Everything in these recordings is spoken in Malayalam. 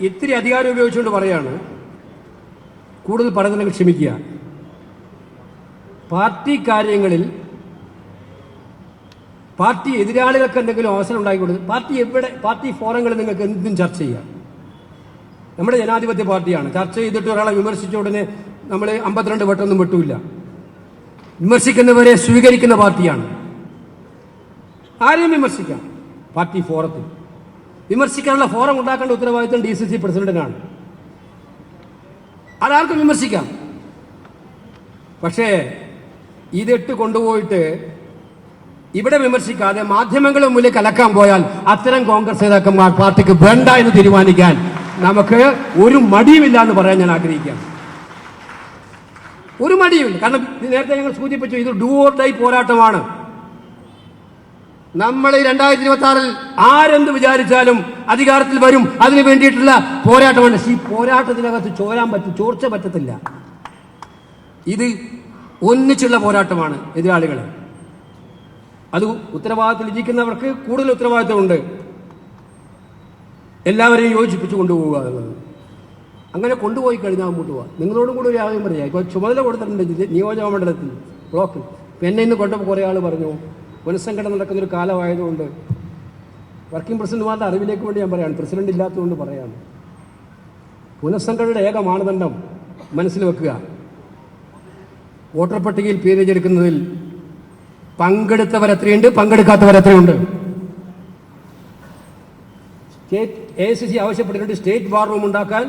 ഇത്തിരി അധികാരം ഉപയോഗിച്ചുകൊണ്ട് പറയാണ് കൂടുതൽ പറയുന്നതിനെ ക്ഷമിക്കുക. പാർട്ടി കാര്യങ്ങളിൽ പാർട്ടി എതിരാളികൾക്ക് എന്തെങ്കിലും അവസരം ഉണ്ടായിക്കൊടുത്ത് പാർട്ടി എവിടെ പാർട്ടി ഫോറങ്ങളിൽ നിങ്ങൾക്ക് എന്തും ചർച്ച ചെയ്യാം. നമ്മുടെ ജനാധിപത്യ പാർട്ടിയാണ്. ചർച്ച ചെയ്തിട്ട് ഒരാളെ വിമർശിച്ച ഉടനെ നമ്മൾ അമ്പത്തിരണ്ട് വട്ടൊന്നും വിട്ടൂല്ല വിമർശിക്കുന്നവരെ സ്വീകരിക്കുന്ന പാർട്ടിയാണ്. ആരെയും വിമർശിക്കാം. പാർട്ടി ഫോറത്തിൽ. വിമർശിക്കാനുള്ള ഫോറം ഉണ്ടാക്കേണ്ട ഉത്തരവാദിത്വം ഡി സി സി പ്രസിഡന്റിനാണ്. അതാർക്കും വിമർശിക്കാം. പക്ഷേ ഇതിട്ട് കൊണ്ടുപോയിട്ട് ഇവിടെ വിമർശിക്കാതെ മാധ്യമങ്ങളുടെ മുന്നിൽ കലക്കാൻ പോയാൽ അത്തരം കോൺഗ്രസ് നേതാക്കന്മാർ പാർട്ടിക്ക് വേണ്ട എന്ന് തീരുമാനിക്കാൻ നമുക്ക് ഒരു മടിയുമില്ല എന്ന് പറയാൻ ഞാൻ ആഗ്രഹിക്കാം. ഒരു മടിയുമില്ല. കാരണം നേരത്തെ ഞങ്ങൾ സൂചിപ്പിച്ചു ഇത് ഡൂ ഓർ ഡൈ പോരാട്ടമാണ്. നമ്മൾ രണ്ടായിരത്തി ഇരുപത്തി ആറിൽ ആരെന്ത് വിചാരിച്ചാലും അധികാരത്തിൽ വരും. അതിനു വേണ്ടിയിട്ടുള്ള പോരാട്ടമാണ്. ഈ പോരാട്ടത്തിനകത്ത് ചോരാൻ പറ്റും ചോർച്ച പറ്റത്തില്ല. ഇത് ഒന്നിച്ചുള്ള പോരാട്ടമാണ് എതിരാളികൾ അത് ഉത്തരവാദിത്തത്തിൽ ഇരിക്കുന്നവർക്ക് കൂടുതൽ ഉത്തരവാദിത്തമുണ്ട് എല്ലാവരെയും യോജിപ്പിച്ച് കൊണ്ടുപോവുക എന്നത് അങ്ങനെ കൊണ്ടുപോയി കഴിഞ്ഞാൽ പോവാം. നിങ്ങളോടും കൂടി ഒരു ആദ്യം പറയാം. ഇപ്പോൾ ചുമതല കൊടുത്തിട്ടുണ്ട് നിയോജക മണ്ഡലത്തിൽ ബ്ലോക്കിൽ. ഇപ്പം എന്നെ ഇന്ന് കൊണ്ടപ്പോൾ കുറേ ആൾ പറഞ്ഞു. പുനഃസംഘടന നടക്കുന്നൊരു കാലമായതുകൊണ്ട് വർക്കിംഗ് പ്രസിഡന്റുമാരുടെ അറിവിലേക്ക് വേണ്ടി ഞാൻ പറയാണ്. പ്രസിഡന്റ് ഇല്ലാത്തതുകൊണ്ട് പറയാണ്. പുനഃസംഘടനയുടെ ഏക മാനദണ്ഡം മനസ്സിൽ വെക്കുക. വോട്ടർ പട്ടികയിൽ പേര് ചേർക്കുന്നതിൽ പങ്കെടുത്തവർ എത്രയുണ്ട് പങ്കെടുക്കാത്തവർ എത്രയുണ്ട്? സ്റ്റേറ്റ് എ സി സി ആവശ്യപ്പെട്ടിട്ടുണ്ട് സ്റ്റേറ്റ് വാർ റൂം ഉണ്ടാക്കാൻ.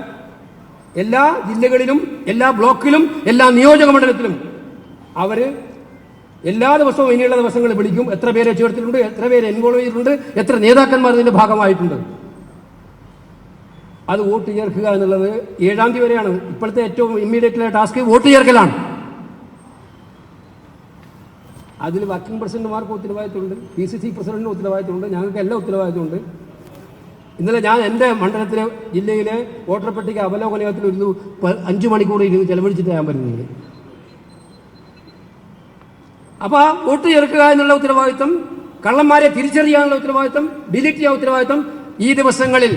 എല്ലാ ജില്ലകളിലും എല്ലാ ബ്ലോക്കിലും എല്ലാ നിയോജക മണ്ഡലത്തിലും അവർ എല്ലാ ദിവസവും ഇനിയുള്ള ദിവസങ്ങളിൽ വിളിക്കും. എത്ര പേരെ ചേർത്തിട്ടുണ്ട്? എത്ര പേര് ഇൻവോൾവ് ചെയ്തിട്ടുണ്ട്? എത്ര നേതാക്കന്മാർ ഇതിന്റെ ഭാഗമായിട്ടുണ്ട്? അത് വോട്ട് ചേർക്കുക എന്നുള്ളത് ഏഴാം തീയതി വരെയാണ്. ഇപ്പോഴത്തെ ഏറ്റവും ഇമ്മീഡിയറ്റ് ടാസ്ക് വോട്ട് ചേർക്കലാണ്. അതിൽ വർക്കിംഗ് പ്രസിഡന്റുമാർക്ക് ഉത്തരവാദിത്തമുണ്ട് പി സി സി പ്രസിഡന്റിന് ഉത്തരവാദിത്തമുണ്ട് ഞങ്ങൾക്ക് എല്ലാ ഉത്തരവാദിത്തമുണ്ട് ഇന്നലെ ഞാൻ എന്റെ മണ്ഡലത്തിലെ ജില്ലയിലെ വോട്ടർ പട്ടിക അവലോകന യോഗത്തിൽ ഒരു അഞ്ചു മണിക്കൂർ ഇരുന്ന് ചെലവഴിച്ചിട്ട് ഞാൻ വരുന്നത്. അപ്പോൾ ആ വോട്ട് ചേർക്കുക എന്നുള്ള ഉത്തരവാദിത്വം കള്ളന്മാരെ തിരിച്ചറിയാനുള്ള ഉത്തരവാദിത്വം ഡിലീറ്റ് ചെയ്യാൻ ഉത്തരവാദിത്വം ഈ ദിവസങ്ങളിൽ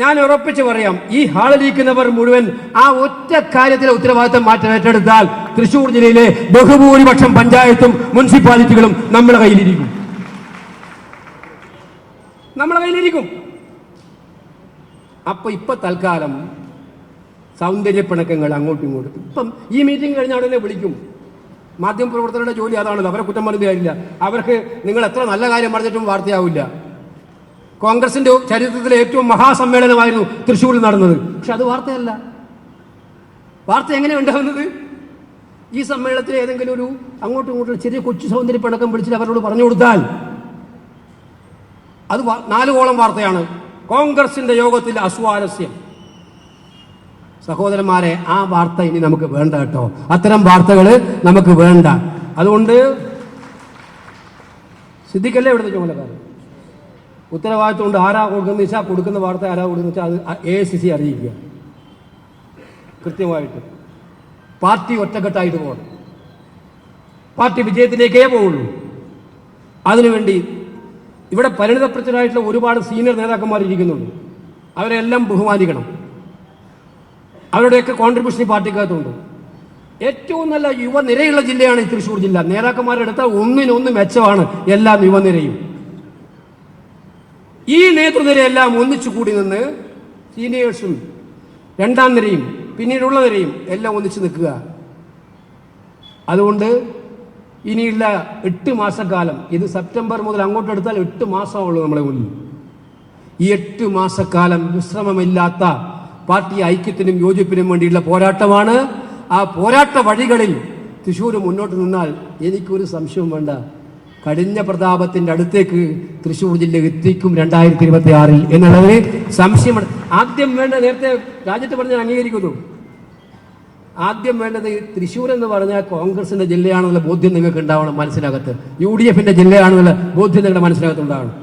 ഞാൻ ഉറപ്പിച്ച് പറയാം ഈ ഹാളിലിരിക്കുന്നവർ മുഴുവൻ ആ ഒറ്റ കാര്യത്തിലെ ഉത്തരവാദിത്തം മാറ്റം ഏറ്റെടുത്താൽ തൃശൂർ ജില്ലയിലെ ബഹുഭൂരിപക്ഷം പഞ്ചായത്തും മുനിസിപ്പാലിറ്റികളും നമ്മുടെ കയ്യിലിരിക്കും. നമ്മുടെ കയ്യിലിരിക്കും. അപ്പൊ ഇപ്പൊ തൽക്കാലം സൗന്ദര്യപ്പിണക്കങ്ങൾ അങ്ങോട്ടും ഇങ്ങോട്ടും. ഇപ്പം ഈ മീറ്റിംഗ് കഴിഞ്ഞ ഉടനെ വിളിക്കും. മാധ്യമപ്രവർത്തകരുടെ ജോലി അതാണല്ലോ. അവരെ കുറ്റം പറഞ്ഞിട്ട് കാര്യമില്ല. അവർക്ക് നിങ്ങൾ എത്ര നല്ല കാര്യം പറഞ്ഞിട്ടും വാർത്തയാവില്ല. കോൺഗ്രസിന്റെ ചരിത്രത്തിലെ ഏറ്റവും മഹാസമ്മേളനമായിരുന്നു തൃശ്ശൂരിൽ നടന്നത്. പക്ഷെ അത് വാർത്തയല്ല. വാർത്ത എങ്ങനെ ഉണ്ടാകുന്നത് ഈ സമ്മേളനത്തിൽ ഏതെങ്കിലും ഒരു അങ്ങോട്ടും ഇങ്ങോട്ടും ചെറിയ കൊച്ചു സൗന്ദര്യ സൗന്ദര്യപ്പിണക്കം വിളിച്ചിട്ട് അവരോട് പറഞ്ഞു കൊടുത്താൽ അത് നാലുകോളം വാർത്തയാണ്. കോൺഗ്രസിന്റെ യോഗത്തിൽ അസ്വാരസ്യം. സഹോദരന്മാരെ ആ വാർത്ത ഇനി നമുക്ക് വേണ്ട കേട്ടോ. അത്തരം വാർത്തകൾ നമുക്ക് വേണ്ട. അതുകൊണ്ട് സിദ്ധിക്കല്ലേ ഇവിടുത്തെ ചുമതലക്കാരൻ ഉത്തരവാദിത്വം കൊണ്ട് ആരാ കൊടുക്കുന്ന വെച്ചാൽ കൊടുക്കുന്ന വാർത്ത ആരാ കൊടുക്കുന്ന വെച്ചാൽ അത് എ സി സി അറിയിക്കുക. കൃത്യമായിട്ട്. പാർട്ടി ഒറ്റക്കെട്ടായിട്ട് പോകണം. പാർട്ടി വിജയത്തിലേക്കേ പോവുള്ളൂ. അതിനുവേണ്ടി ഇവിടെ പരിണിതപ്രച്ചരായിട്ടുള്ള ഒരുപാട് സീനിയർ നേതാക്കന്മാർ ഇരിക്കുന്നുണ്ട് അവരെല്ലാം ബഹുമാനിക്കണം. അവരുടെയൊക്കെ കോൺട്രിബ്യൂഷൻ ഈ പാർട്ടിക്കകത്തുണ്ട്. ഏറ്റവും നല്ല യുവനിരയുള്ള ജില്ലയാണ് ഈ തൃശ്ശൂർ ജില്ല. നേതാക്കന്മാരുടെ അടുത്ത ഒന്നിനൊന്ന് മെച്ചമാണ് എല്ലാ യുവനിരയും. ഈ നേതൃനിരയെല്ലാം ഒന്നിച്ചു കൂടി നിന്ന് സീനിയേഴ്സും രണ്ടാം നിരയും പിന്നീടുള്ള നിരയും എല്ലാം ഒന്നിച്ചു നിൽക്കുക. അതുകൊണ്ട് ഇനിയുള്ള എട്ട് മാസക്കാലം ഇത് സെപ്റ്റംബർ മുതൽ അങ്ങോട്ട് എടുത്താൽ എട്ട് മാസമുള്ളൂ നമ്മളെ മുന്നിൽ. ഈ എട്ട് മാസക്കാലം വിശ്രമമില്ലാത്ത പാർട്ടി ഐക്യത്തിനും യോജിപ്പിനും വേണ്ടിയുള്ള പോരാട്ടമാണ്. ആ പോരാട്ട വഴികളിൽ തൃശ്ശൂർ മുന്നോട്ട് നിന്നാൽ എനിക്കൊരു സംശയവും വേണ്ട. കഴിഞ്ഞ പ്രതാപത്തിന്റെ അടുത്തേക്ക് തൃശ്ശൂർ ജില്ല എത്തിക്കും രണ്ടായിരത്തി ഇരുപത്തി ആറിൽ എന്നുള്ളതിന് സംശയമാണ്. ആദ്യം വേണ്ട നേരത്തെ രാജ്യത്ത് പറഞ്ഞ അംഗീകരിക്കുന്നു. ആദ്യം വേണ്ടത് തൃശ്ശൂർ എന്ന് പറഞ്ഞാൽ കോൺഗ്രസിന്റെ ജില്ലയാണെന്നുള്ള ബോധ്യം നിങ്ങൾക്ക് ഉണ്ടാവണം മനസ്സിനകത്ത്. യു ഡി എഫിന്റെ ജില്ലയാണെന്നുള്ള ബോധ്യം നിങ്ങളുടെ മനസ്സിനകത്ത് ഉണ്ടാവണം